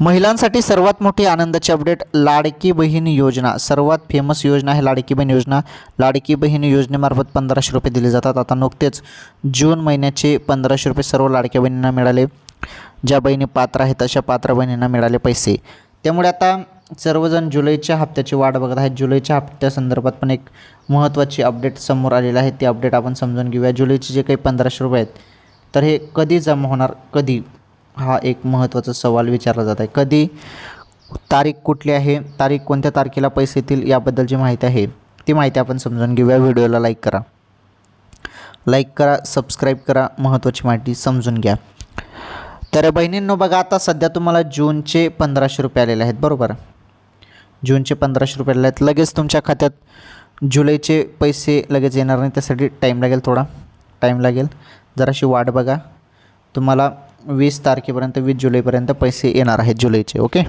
महिलांसाठी सर्वात मोठी आनंदाची अपडेट लाडकी बहीण योजना. सर्वात फेमस योजना आहे लाडकी बहीण योजना. लाडकी बहीण योजनेमार्फत पंधराशे रुपये दिले जातात. आता नुकतेच जून महिन्याचे पंधराशे रुपये सर्व लाडक्या बहिणींना मिळाले. ज्या बहिणी पात्र आहेत अशा पात्र बहिणींना मिळाले पैसे. त्यामुळे आता सर्वजण जुलैच्या हप्त्याची वाट बघत आहेत. जुलैच्या हप्त्यासंदर्भात पण एक महत्त्वाची अपडेट समोर आलेली आहे. ती अपडेट आपण समजून घेऊया. जुलैचे जे काही पंधराशे रुपये आहेत तर हे कधी जमा होणार कधी? हा एक महत्त्वाचा सवाल विचारला जात आहे. कधी तारीख कुठली आहे? तारीख कोणत्या तारखेला पैसे येतील? याबद्दलची माहिती आहे ती माहिती आपण समजून घेऊया. व्हिडिओला लाईक करा. लाईक करा सबस्क्राईब करा. महत्त्वाची माहिती समजून घ्या. तर बहिणींनो बघा आता सध्या तुम्हाला जूनचे पंधराशे रुपये आलेले आहेत बरोबर? जूनचे पंधराशे रुपये आलेले आहेत. लगेच तुमच्या खात्यात जुलैचे पैसे लगेच येणार नाही. त्यासाठी टाईम लागेल थोडा. टाईम लागेल. जराशी वाट बघा. तुम्हाला वीस तारखेपर्यंत वीस जुलैपर्यंत पैसे येणार आहेत जुलैचे ओके?